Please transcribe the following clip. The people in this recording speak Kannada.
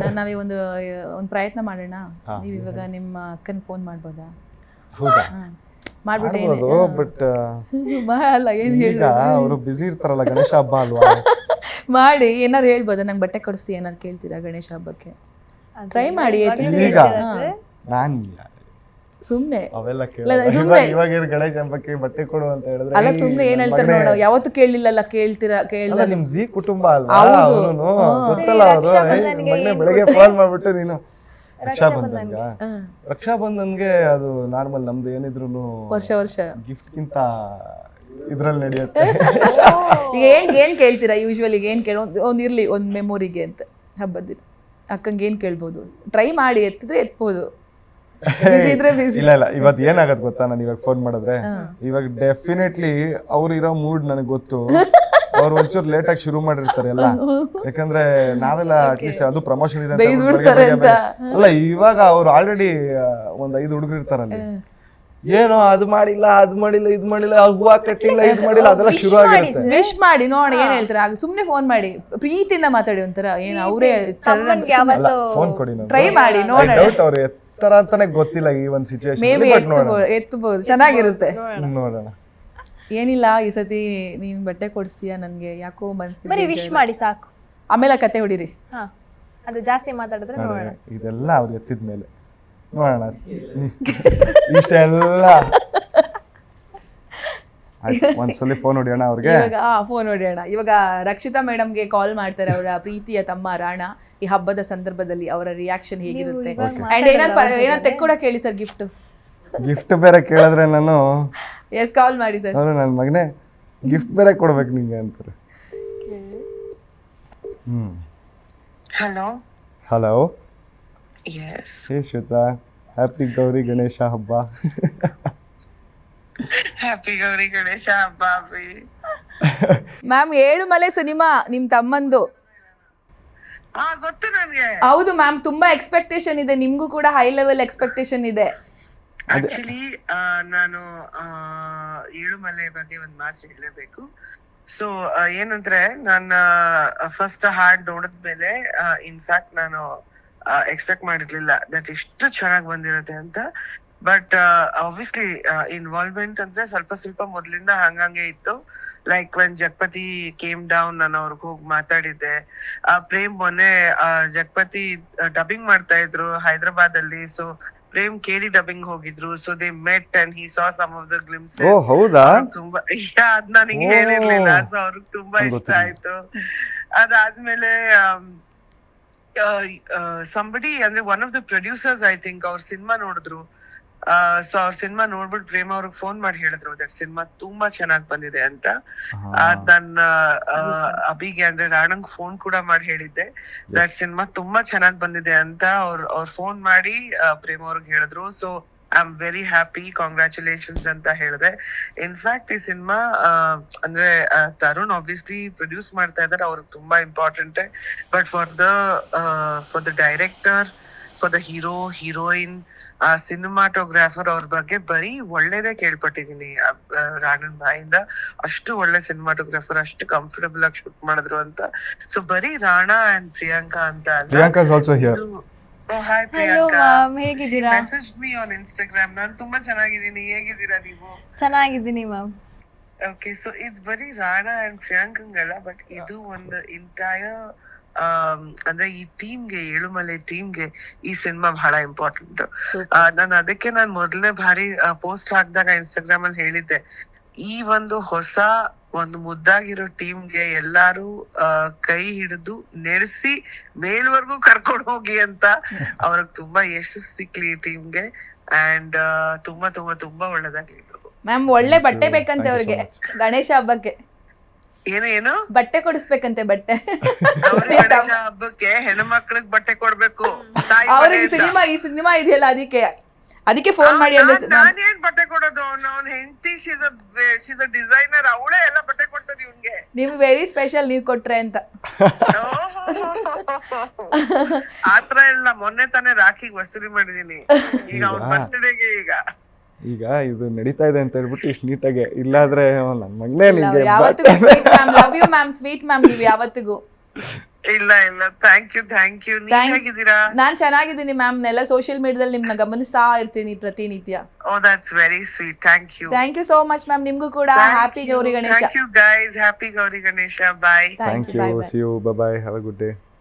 ನಾವೀಗ ಒಂದು ಒಂದು ಪ್ರಯತ್ನ ಮಾಡೋಣ. ನೀವು ಇವಾಗ ನಿಮ್ಮ ಅಕ್ಕನ ಫೋನ್ ಮಾಡ್ಬೋದಾ? ಹೌದಾ? ಹಾ. ಮಾಡ್ಬಿಟ್ಟು ಬಟ್ ಮಾಡಲ್ಲ ಏನ್ ಹೇಳ ಹೇಳು? ಅವರು ಬಿಸಿ ಇರ್ತಾರಲ್ಲ ಗಣೇಶ ಹಬ್ಬ ಅಲ್ವಾ? ಮಾಡಿ ಏನಾರು ಹೇಳ್ಬೋದಾ? ನಂಗೆ ಬಟ್ಟೆ ಕೊಡಿಸ್ತೀಯ ಏನಾರು ಕೇಳ್ತೀರಾ ಗಣೇಶ ಹಬ್ಬಕ್ಕೆ? ಟ್ರೈ ಮಾಡಿ ಈಗ? ನಾನ್ ಸುಮ್ಮನೆ ಅವೆಲ್ಲ ಸುಮ್ನೆ. ಇವಾಗ ಗಣೇಶ ಹಬ್ಬಕ್ಕೆ ಬಟ್ಟೆ ಕೊಡು ಅಂತ ಹೇಳಿದ್ರೆ ಅಲ್ಲ ಸುಮ್ನೆ ಏನ್ ಹೇಳ್ತಾರೆ ನೋಡ ಯಾವತ್ತು ಕೇಳಿಲ್ಲಲ್ಲ ಕೇಳ್ತೀರಾ ಕೇಳಿಲ್ಲ ನಿಮ್ ಜಿ ಕುಟುಂಬ ಅಲ್ವಾ. ಗೊತ್ತಲ್ಲ ಮಗನೇ ಬೆಳಗ್ಗೆ ಫೋನ್ ಮಾಡ್ಬಿಟ್ಟು ನೀನು ರಕ್ಷಾ ರಕ್ಷಾಬಂಧನ್ಗೆ? ಅದು ನಾರ್ಮಲ್ ನಮ್ದು ಏನಿದ್ರು ವರ್ಷ ವರ್ಷ. ಗಿಫ್ಟ್ ಗಿಂತ ಇದ್ರಲ್ಲಿ ನಡೆಯುತ್ತೆ. ಈಗ ಏನ್ ಏನ್ ಕೇಳ್ತೀರಾ? ಯೂಶ್ವಲಿ ಏನ್ ಕೇಳ ಒಂದ್ ಒಂದ್ ಇರ್ಲಿ ಒಂದ್ ಮೆಮೊರಿಗೆ ಅಂತ ಹಬ್ಬದ ದಿನ. ಅಕ್ಕಂಗೆ ಏನ್ ಕೇಳ್ಬೋದು? ಟ್ರೈ ಮಾಡಿ ಎತ್ತಿದ್ರೆ ಎತ್ಬೋದು. ಇಲ್ಲ ಇಲ್ಲ. ಇವತ್ತು ಏನಾಗತ್ ಗೊತ್ತಾ? ನಾನು ಇವಾಗ ಫೋನ್ ಮಾಡಿದ್ರೆ ಇವಾಗ ಡೆಫಿನೆಟ್ಲಿ ಅವ್ರು ಇರೋ ಮೂಡ್ ನನಗೆ ಗೊತ್ತು. ಅವ್ರು ಒಂಚೂರು ಲೇಟ್ ಆಗಿ ಶುರು ಮಾಡಿರ್ತಾರೆ ಎಲ್ಲ. ಯಾಕಂದ್ರೆ ನಾವೆಲ್ಲ ಅಟ್ಲೀಸ್ಟ್ ಅದು ಪ್ರಮೋಷನ್ ಇದೆ ಅಂತ ಅಲ್ಲ ಇವಾಗ ಅವ್ರು ಆಲ್ರೆಡಿ ಒಂದ್ ಐದು ಹುಡುಗರು ಇರ್ತಾರಲ್ಲಿ ಏನೋ ಅದು ಮಾಡಿಲ್ಲ ಅದು ಮಾಡಿಲ್ಲ ಇದು ಮಾಡಿಲ್ಲ ಹೂವ ಕಟ್ಟಿಲ್ಲ ಇದು ಮಾಡಿಲ್ಲ ಅದೆಲ್ಲ ಶುರು ಆಗಿರುತ್ತೆ. ವಿಶ್ ಮಾಡಿ ನೋಡಿ ಏನ್ ಹೇಳ್ತಾರೆ? ಆಗ ಸುಮ್ನೆ ಫೋನ್ ಮಾಡಿ. ಪ್ರೀತಿಯಿಂದ ಮಾತಾಡಿ ಒಂಥರ. ಏನು ಅವರೇ ಫೋನ್ ಕೊಡಿ ಟ್ರೈ ಮಾಡಿ ನೋಡೋಣ. ಎತ್ತರ ಅಂತಾನೆ ಗೊತ್ತಿಲ್ಲ ಈ ಒಂದು ಸಿಚುಯೇಷನ್ ಎತ್ತಬಹುದು ಎತ್ತಬಹುದು. ಚೆನ್ನಾಗಿರುತ್ತೆ. ನೋಡೋಣ. ಏನಿಲ್ಲ ಈ ಸತಿ ನೀನ್ ಬಟ್ಟೆ ಕೊಡಿಸ್ತೀಯ ನನ್ಗೆ? ಯಾಕೋ ಮನ್ಸಿ ಬರೀ ವಿಶ್ ಮಾಡಿ ಸಾಕು. ಆಮೇಲೆ ಆ ಕತೆ ಹೊಡಿರಿ. ಹಾ ಅದು ಜಾಸ್ತಿ ಮಾತಾಡಿದ್ರೆ ನೋಡೋಣ. ಇದೆಲ್ಲ ಅವ್ರಿಗೆ ಎತ್ತಿದ ಮೇಲೆ ನೋಡೋಣ ಇಷ್ಟೆಲ್ಲ. ಒಂದ್ಸಲಿ ಫೋನ್ ಹೊಡಿಯೋಣ ಅವ್ರಿಗೆ. ಇವಾಗ ಆ ಫೋನ್ ಹೊಡಿಯೋಣ. ಇವಾಗ ರಕ್ಷಿತಾ ಮೇಡಮ್ಗೆ ಕಾಲ್ ಮಾಡ್ತಾರೆ ಅವರ ಪ್ರೀತಿಯ ತಮ್ಮ ರಾಣ. ಈ ಹಬ್ಬದ ಸಂದರ್ಭದಲ್ಲಿ ಅವರ ರಿಯಾಕ್ಷನ್ ಹೇಗಿರುತ್ತೆ? ಅಂಡ್ ಏನಾದ್ರು ತೆಕ್ಕೊಡಕ್ ಹೇಳಿ ಸರ್ ಗಿಫ್ಟ್ ಗಿಫ್ಟ್ ಬೇರೆ ಕೇಳಿದ್ರೆ ನಾನು ಎಸ್ ಕಾಲ್ ಮಾಡಿ ಸರ್ ಅವರು ನನ್ನ ಮಗನೇ ಗಿಫ್ಟ್ ಬೇರೆ ಕೊಡ್ಬೇಕು ನಿಂಗೆ ಅಂತಾರೆ. ಹ್ಮ್. Hello hello yes hey Shweta happy Gauri Ganesha ಹಬ್ಬ. Happy Gauri Ganesha Babi. Ma'am Elu Male cinema ನಿಮ್ ತಮ್ಮಂದು. ಹಾ ಗೊತ್ತು ನನ್ಗೆ. ಹೌದು ಮ್ಯಾಮ್ ತುಂಬಾ ಎಕ್ಸ್ಪೆಕ್ಟೇಷನ್ ಇದೆ. ನಿಮ್ಗೂ ಕೂಡ ಹೈ ಲೆವೆಲ್ ಎಕ್ಸ್ಪೆಕ್ಟೇಷನ್ ಇದೆ. ಆಕ್ಚುಲಿ ನಾನು ಆ, ಏಳುಮಲೆ ಬಗ್ಗೆ ಒಂದ್ ಮಾತು ಹೇಳಲೇಬೇಕು ಸೊ ಏನಂದ್ರೆ ನನ್ನ ಫಸ್ಟ್ ಹಾಡ್ ನೋಡಿದ್ಮೇಲೆ ಇನ್ಫ್ಯಾಕ್ಟ್ ನಾನು ಎಕ್ಸ್ಪೆಕ್ಟ್ ಮಾಡಿರ್ಲಿಲ್ಲ. ದಟ್ ಇಷ್ಟು ಚೆನ್ನಾಗಿ ಬಂದಿರುತ್ತೆ ಅಂತ. ಬಟ್ ಆಬ್ವಿಯಸ್ಲಿ ಇನ್ವಾಲ್ವ್ಮೆಂಟ್ ಅಂದ್ರೆ ಸ್ವಲ್ಪ ಸ್ವಲ್ಪ ಮೊದ್ಲಿಂದ ಹಂಗಂಗೆ ಇತ್ತು. Like when Jagapati came down ನಾನು ಅವ್ರಿಗೆ ಹೋಗಿ ಮಾತಾಡಿದ್ದೆ. ಆ ಪ್ರೇಮ್ ಮೊನ್ನೆ ಜಗಪತಿ ಡಬ್ಬಿಂಗ್ ಮಾಡ್ತಾ ಇದ್ರು ಹೈದರಾಬಾದ್ ಅಲ್ಲಿ ಸೊ ಪ್ರೇಮ್ ಕೇಳಿ ಡಬ್ಬಿಂಗ್ ಹೋಗಿದ್ರು. So they met and he saw some of the glimpse ಓ ಹೌದಾ? ತುಂಬಾ ಇಷ್ಟ ಅದ್ ನನಗೆ ಹೇಳಿರ್ಲಿಲ್ಲ. ಅದು ಅವ್ರಿಗೆ ತುಂಬಾ ಇಷ್ಟ ಆಯ್ತು. ಅದಾದ್ಮೇಲೆ ಸಂಬಡಿ ಅಂದ್ರೆ one of the producers I think ಅವ್ರ ಸಿನಿಮಾ ನೋಡಿದ್ರು. ಸೊ ಅವ್ರ ಸಿನಿಮಾ ನೋಡ್ಬಿಟ್ಟು ಪ್ರೇಮ ಅವ್ರಿಗೆ ಫೋನ್ ಮಾಡಿ ಹೇಳಿದ್ರು ದಟ್ ಸಿನಿಮಾ ತುಂಬಾ ಚೆನ್ನಾಗಿ ಬಂದಿದೆ ಅಂತ. ನನ್ನ ಅಭಿಗೆ ಅಂದ್ರೆ ರಾಣಂಗ್ ಫೋನ್ ಕೂಡ ಮಾಡಿ ಹೇಳಿದ್ದೆ. ದಟ್ ಸಿನಿಮಾ ತುಂಬಾ ಚೆನ್ನಾಗಿ ಬಂದಿದೆ ಅಂತ ಅವ್ರ ಅವ್ರ ಫೋನ್ ಮಾಡಿ ಪ್ರೇಮ ಅವ್ರಿಗೆ ಹೇಳಿದ್ರು. So I am very happy congratulations ಅಂತ ಹೇಳಿದೆ. ಇನ್ಫ್ಯಾಕ್ಟ್ ಈ ಸಿನಿಮಾ ಅಂದ್ರೆ ತರುಣ್ ಆಬ್ವಿಯಸ್ಲಿ ಪ್ರೊಡ್ಯೂಸ್ ಮಾಡ್ತಾ ಇದಾರೆ ಅವ್ರಿಗೆ ತುಂಬಾ important but for the for the director for the hero heroine ಆ ಸಿನಿಮಾಟೋಗ್ರಾಫರ್ ಅವ್ರ ಬಗ್ಗೆ ಬರೀ ಒಳ್ಳೇದೇ ಕೇಳ್ಪಟ್ಟಿದೀನಿ ರಾಣನ್ ಬಾಯಿಂದ. ಅಷ್ಟು ಒಳ್ಳೆ ಸಿನಿಮಾಟೋಗ್ರಾಫರ್ ಅಷ್ಟು ಕಂಫರ್ಟಬಲ್ ಆಗಿ ಶೂಟ್ ಮಾಡಿದ್ರು ಅಂತ. ಸೊ ಬರೀ ರಾಣಾ ಅಂಡ್ ಪ್ರಿಯಾಂಕಾ ಅಂತ ಅಲ್ಲ. Priyanka is also here hi Priyanka. Message me on Instagram ನಾನು ತುಂಬಾ ಚೆನ್ನಾಗಿದ್ದೀನಿ. ಹೇಗಿದ್ದೀರಾ ನೀವು? ಚೆನ್ನಾಗಿದ್ದೀನಿ ಮ್ಯಾಮ್ ಓಕೆ ಸೊ ಇದು ಬರೀ ರಾಣಾ ಅಂಡ್ ಪ್ರಿಯಾಂಕಂಗಲ್ಲ ಬಟ್ ಇದು ಒಂದು ಇಂಟೈರ್ ಅಂದ್ರೆ ಈ ಟೀಮ್ಗೆ ಏಳುಮಲೆ ಟೀಮ್ಗೆ ಈ ಸಿನಿಮಾ ಬಹಳ ಇಂಪಾರ್ಟೆಂಟ್ ನಾನು ಅದಕ್ಕೆ ನಾನು ಮೊದಲನೇ ಬಾರಿ ಪೋಸ್ಟ್ ಹಾಕಿದಾಗ ಇನ್ಸ್ಟಾಗ್ರಾಮ್ ಅಲ್ಲಿ ಹೇಳಿದ್ದೆ. ಈ ಒಂದು ಹೊಸ ಒಂದು ಮುದ್ದಾಗಿರೋ ಟೀಮ್ಗೆ ಎಲ್ಲಾರು ಆ, ಕೈ ಹಿಡಿದು ನೆಡೆಸಿ ಮೇಲ್ವರೆಗೂ ಕರ್ಕೊಂಡು ಹೋಗಿ ಅಂತ ಅವ್ರಿಗೆ ತುಂಬಾ ಯಶಸ್ ಸಿಕ್ಲಿ ಈ ಟೀಮ್ಗೆ ಅಂಡ್ ತುಂಬಾ ತುಂಬಾ ತುಂಬಾ ಒಳ್ಳೇದಾಗಿ ಮ್ಯಾಮ್ ಒಳ್ಳೆ ಬಟ್ಟೆ ಬೇಕಂತೆ ಅವ್ರಿಗೆ. ಗಣೇಶ ಹಬ್ಬಕ್ಕೆ. ಏನು ಏನು? ಬಟ್ಟೆ ಕೊಡಿಸ್ಬೇಕಂತೆ ಬಟ್ಟೆ. ಗೌರಿ ಗಣೇಶ ಹಬ್ಬಕ್ಕೆ ಹೆಣ್ಮಕ್ಳಿಗೆ ಬಟ್ಟೆ ಕೊಡ್ಬೇಕು. ತಾಯಿ ಅವ್ರಿಗೆ ಮನೆಯಿಂದ. ಸಿನಿಮಾ ಈ ಸಿನಿಮಾ ಇದೆಯಲ್ಲ ಅದಕ್ಕೆ? ಅದಕ್ಕೆ ಫೋನ್ ಮಾಡಿ ಅಂದ್ರೆ ನಾನ್- ನಾನೇನ್ ಬಟ್ಟೆ ಕೊಡೋದು? ಅವ್ನ ಅವ್ನ ಹೆಂಡತಿ ಶೀಸ್ ಶೀಸ್ ಡಿಸೈನರ್ ಅವಳೇ ಎಲ್ಲ ಬಟ್ಟೆ ಕೊಡ್ಸೋದು ಇವ್ನ್ಗೆ. ನೀವು ವೆರಿ ಸ್ಪೆಷಲ್ ನೀವು ಕೊಟ್ರೆ ಅಂತ. ಆತರ ಇಲ್ಲ ಮೊನ್ನೆ ತಾನೇ ರಾಖಿಗೆ ವಸೂಲಿ ಮಾಡಿದೀನಿ. ಈಗ ಅವ್ನ? ಬರ್ತ್ಡೇಗೆ ಈಗ. ಈಗ ಇದು ನಡೀತಾ ಇದೆ ಅಂತ ಹೇಳ್ಬಿಟ್ಟು ಇಷ್ಟು ನೀಟಾಗಿ ಇಲ್ಲಾದ್ರೆ ನನ್ನ ಮಗನೇ ನಿಂಗೆ ಯಾವತ್ತಿಗೂ sweet ma'am love you ma'am sweet ma'am ನೀವು ಯಾವತ್ತಿಗೂ. ಇಲ್ಲ ಇಲ್ಲ. ಥ್ಯಾಂಕ್ ಯು ಥ್ಯಾಂಕ್ ಯು ನೀವ್ Thank- ಹೇಗಿದ್ದೀರಾ? ನಾನ್ ಚೆನ್ನಾಗಿದ್ದೀನಿ ಮ್ಯಾಮ್ ಎಲ್ಲ ಸೋಷಿಯಲ್ ಮೀಡಿಯಾದಲ್ಲಿ ನಿಮ್ನ ಗಮನಿಸ್ತಾ ಇರ್ತೀನಿ ಪ್ರತಿನಿತ್ಯ. ಓ that's very sweet thank you thank you so much ma'am ನಿಮ್ಗೂ ಕೂಡ happy Gauri Ganesha. Thank you guys happy Gauri Ganesha. Bye thank you you see you bye have a good day